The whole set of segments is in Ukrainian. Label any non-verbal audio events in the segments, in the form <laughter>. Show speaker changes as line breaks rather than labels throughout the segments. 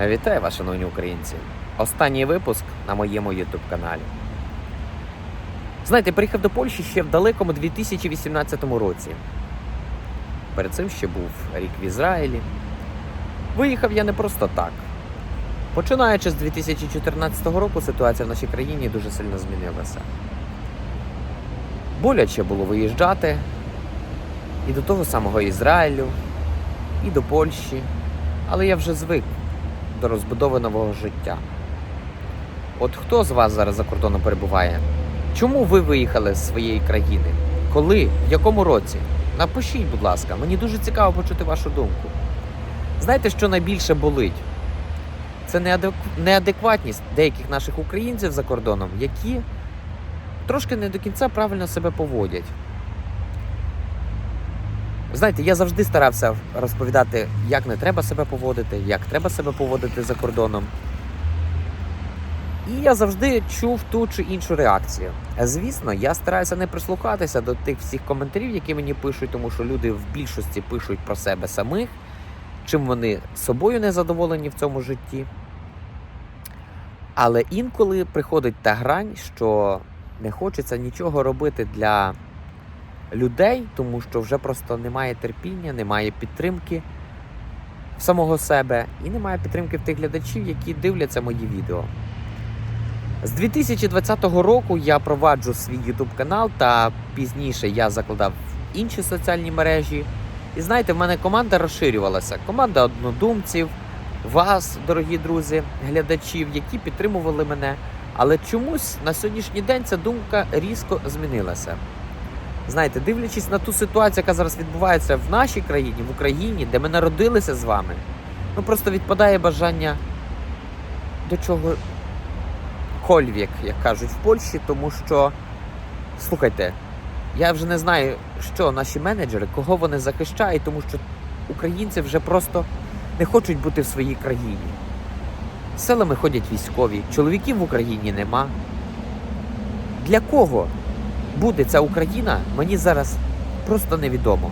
Вітаю вас, шановні українці! Останній випуск на моєму YouTube каналі. Знаєте, приїхав до Польщі ще в далекому 2018 році. Перед цим ще був рік в Ізраїлі. Виїхав я не просто так. Починаючи з 2014 року, ситуація в нашій країні дуже сильно змінилася. Боляче було виїжджати і до того самого Ізраїлю, і до Польщі. Але я вже звик до розбудови нового життя. От хто з вас зараз за кордоном перебуває? Чому ви виїхали з своєї країни? Коли? В якому році? Напишіть, будь ласка, мені дуже цікаво почути вашу думку. Знаєте, що найбільше болить? Це неадекватність деяких наших українців за кордоном, які трошки не до кінця правильно себе поводять. Знаєте, я завжди старався розповідати, як не треба себе поводити, як треба себе поводити за кордоном. І я завжди чув ту чи іншу реакцію. Звісно, я стараюся не прислухатися до тих всіх коментарів, які мені пишуть, тому що люди в більшості пишуть про себе самих, чим вони собою не задоволені в цьому житті. Але інколи приходить та грань, що не хочеться нічого робити для людей, тому що вже просто немає терпіння, немає підтримки в самого себе і немає підтримки в тих глядачів, які дивляться мої відео. З 2020 року я проваджу свій YouTube канал, та пізніше я закладав інші соціальні мережі. І знаєте, в мене команда розширювалася. Команда однодумців, вас, дорогі друзі, глядачів, які підтримували мене. Але чомусь на сьогоднішній день ця думка різко змінилася. Знаєте, дивлячись на ту ситуацію, яка зараз відбувається в нашій країні, в Україні, де ми народилися з вами, ну просто відпадає бажання до чого кольвік, як кажуть в Польщі, тому що, слухайте, я вже не знаю, що наші менеджери, кого вони захищають, тому що українці вже просто не хочуть бути в своїй країні. Селами ходять військові, чоловіків в Україні нема. Для кого буде ця Україна, мені зараз просто невідомо.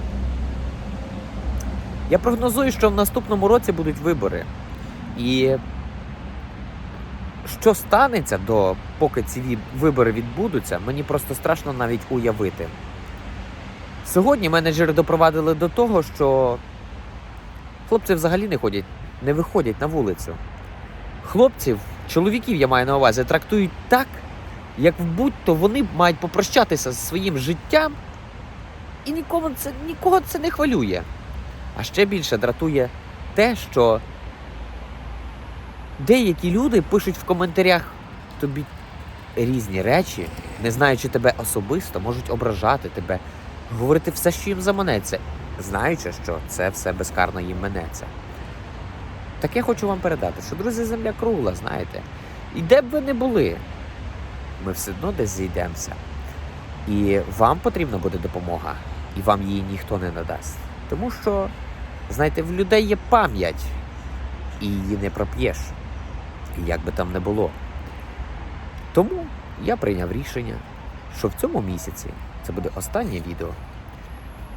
Я прогнозую, що в наступному році будуть вибори. І що станеться до поки ці вибори відбудуться, мені просто страшно навіть уявити. Сьогодні менеджери допровадили до того, що хлопці взагалі не ходять, не виходять на вулицю. Хлопців, чоловіків я маю на увазі, трактують так, як в будь-то вони мають попрощатися зі своїм життям, і нікому це, нікого це не хвилює. А ще більше дратує те, що деякі люди пишуть в коментарях тобі різні речі, не знаючи тебе особисто, можуть ображати тебе, говорити все, що їм заманеться, знаючи, що це все безкарно їм минеться. Так я хочу вам передати, що друзі, земля кругла, знаєте. І де б ви не були, ми все одно десь зійдемося. І вам потрібна буде допомога, і вам її ніхто не надасть. Тому що, знаєте, в людей є пам'ять, і її не проп'єш, як би там не було. Тому я прийняв рішення, що в цьому місяці це буде останнє відео.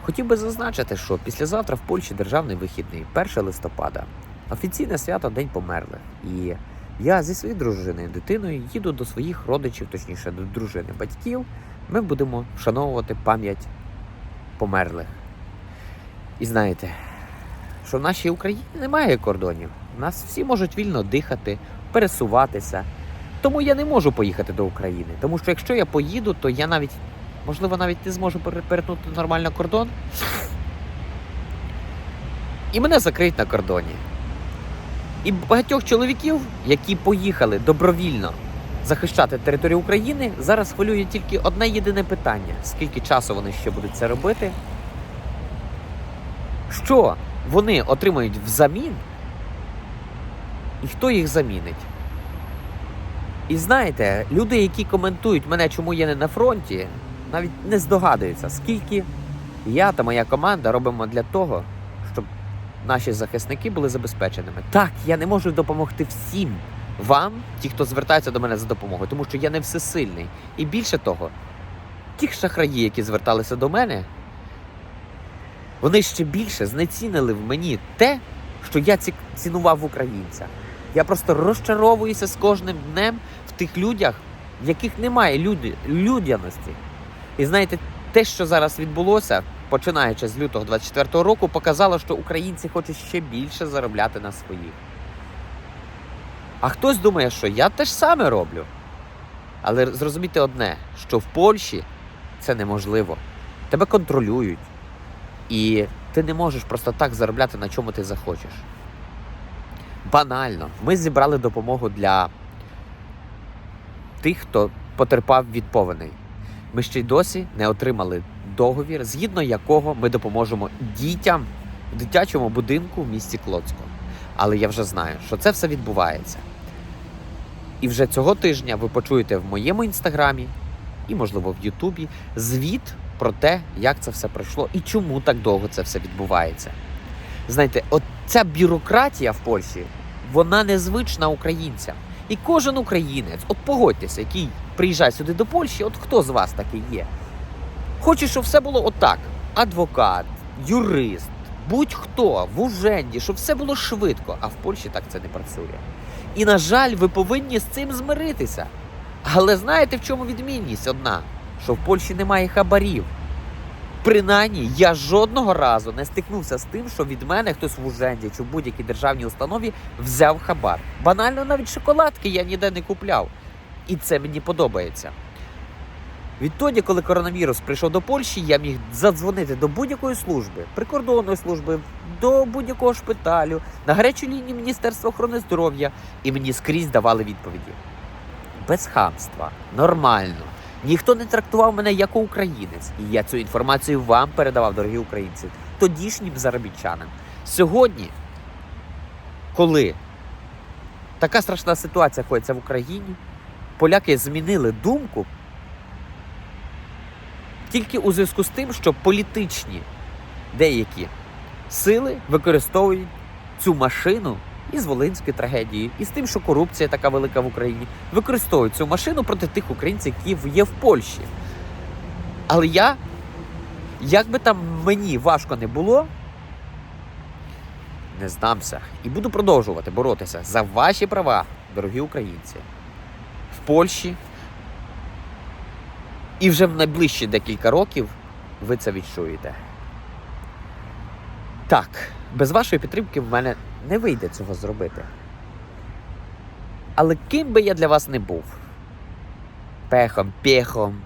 Хотів би зазначити, що післязавтра в Польщі державний вихідний, 1 листопада, офіційне свято День померлих. І я зі своєю дружиною, дитиною їду до своїх родичів, точніше до дружини батьків. Ми будемо вшановувати пам'ять померлих. І знаєте, що в нашій Україні немає кордонів. Нас всі можуть вільно дихати, пересуватися. Тому я не можу поїхати до України. Тому що якщо я поїду, то я навіть, можливо, навіть не зможу перетнути нормально кордон. І мене закриють на кордоні. І багатьох чоловіків, які поїхали добровільно захищати територію України, зараз хвилює тільки одне єдине питання: скільки часу вони ще будуть це робити? Що вони отримають взамін? І хто їх замінить? І знаєте, люди, які коментують мене, чому я не на фронті, навіть не здогадуються, скільки я та моя команда робимо для того, наші захисники були забезпеченими. Так, я не можу допомогти всім вам, ті, хто звертається до мене за допомогою, тому що я не всесильний. І більше того, ті шахраї, які зверталися до мене, вони ще більше знецінили в мені те, що я ці- цінував українця. Я просто розчаровуюся з кожним днем в тих людях, в яких немає люди, людяності. І знаєте, те, що зараз відбулося, починаючи з лютого 24-го року, показало, що українці хочуть ще більше заробляти на своїх. А хтось думає, що я те ж саме роблю. Але зрозумійте одне, що в Польщі це неможливо. Тебе контролюють. І ти не можеш просто так заробляти на чому ти захочеш. Банально, ми зібрали допомогу для тих, хто потерпав від повеней. Ми ще й досі не отримали договір, згідно якого ми допоможемо дітям в дитячому будинку в місті Клоцько. Але я вже знаю, що це все відбувається. І вже цього тижня ви почуєте в моєму інстаграмі і, можливо, в Ютубі звіт про те, як це все пройшло і чому так довго це все відбувається. Знаєте, от ця бюрократія в Польщі, вона незвична українцям. І кожен українець, от погодьтеся, який приїжджає сюди до Польщі, от хто з вас такий є? Хоче, щоб все було отак: адвокат, юрист, будь-хто в Уженді, щоб все було швидко, а в Польщі так це не працює. І, на жаль, ви повинні з цим змиритися. Але знаєте, в чому відмінність одна? Що в Польщі немає хабарів. Принаймні, я жодного разу не стикнувся з тим, що від мене хтось в Уженді чи в будь-якій державній установі взяв хабар. Банально навіть шоколадки я ніде не купляв. І це мені подобається. Відтоді, коли коронавірус прийшов до Польщі, я міг задзвонити до будь-якої служби, прикордонної служби, до будь-якого шпиталю, на гарячу лінію Міністерства охорони здоров'я, і мені скрізь давали відповіді. Без хамства, нормально. Ніхто не трактував мене як українець, і я цю інформацію вам передавав, дорогі українці, тодішнім заробітчанам. Сьогодні, коли така страшна ситуація коїться в Україні, поляки змінили думку тільки у зв'язку з тим, що політичні деякі сили використовують цю машину із Волинської трагедії, і з тим, що корупція така велика в Україні, використовують цю машину проти тих українців, які є в Польщі. Але я, як би там мені важко не було, не здамся і буду продовжувати боротися за ваші права, дорогі українці, в Польщі. І вже в найближчі декілька років ви це відчуєте. Так, без вашої підтримки в мене не вийде цього зробити. Але ким би я для вас не був? Пехом, пехом,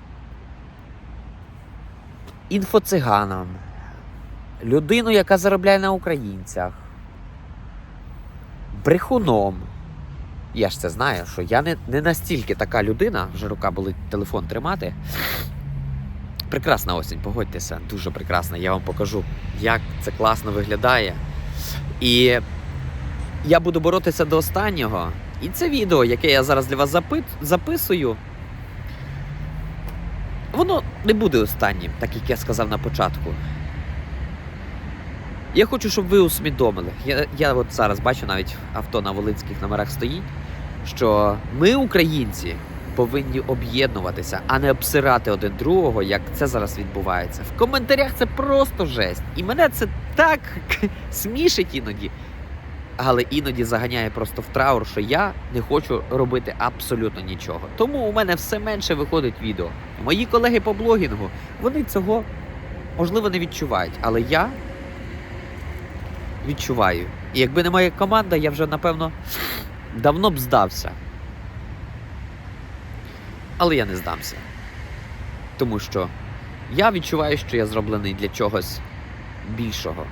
інфоциганом, людиною, яка заробляє на українцях, брехуном. Я ж це знаю, що я не, не настільки така людина, вже рука болить телефон тримати. Прекрасна осінь, погодьтеся, дуже прекрасна. Я вам покажу, як це класно виглядає. І я буду боротися до останнього. І це відео, яке я зараз для вас запит, записую, воно не буде останнім, так як я сказав на початку. Я хочу, щоб ви усвідомили. Я, я от зараз бачу навіть авто на волинських номерах стоїть, що ми, українці, повинні об'єднуватися, а не обсирати один другого, як це зараз відбувається. В коментарях це просто жесть. І мене це так <laughs> смішить іноді. Але іноді заганяє просто в траур, що я не хочу робити абсолютно нічого. Тому у мене все менше виходить відео. Мої колеги по блогінгу, вони цього можливо не відчувають, але я відчуваю. І якби не моя команда, я вже напевно давно б здався. Але я не здамся. Тому що я відчуваю, що я зроблений для чогось більшого.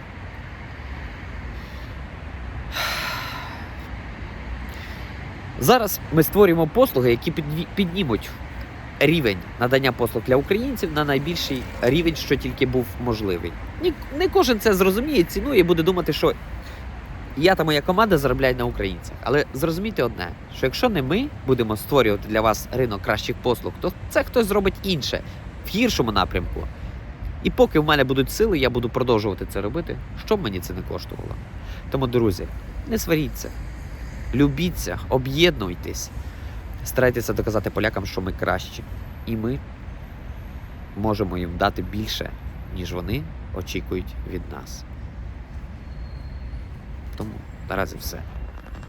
Зараз ми створюємо послуги, які піднімуть рівень надання послуг для українців на найбільший рівень, що тільки був можливий. Ні, не кожен це зрозуміє, цінує і буде думати, що я та моя команда заробляють на українцях. Але зрозумійте одне, що якщо не ми будемо створювати для вас ринок кращих послуг, то це хтось зробить інше в гіршому напрямку. І поки в мене будуть сили, я буду продовжувати це робити, що б мені це не коштувало. Тому, друзі, не сваріться, любіться, об'єднуйтесь, старайтеся доказати полякам, що ми кращі. І ми можемо їм дати більше, ніж вони очікують від нас. Тому наразі все.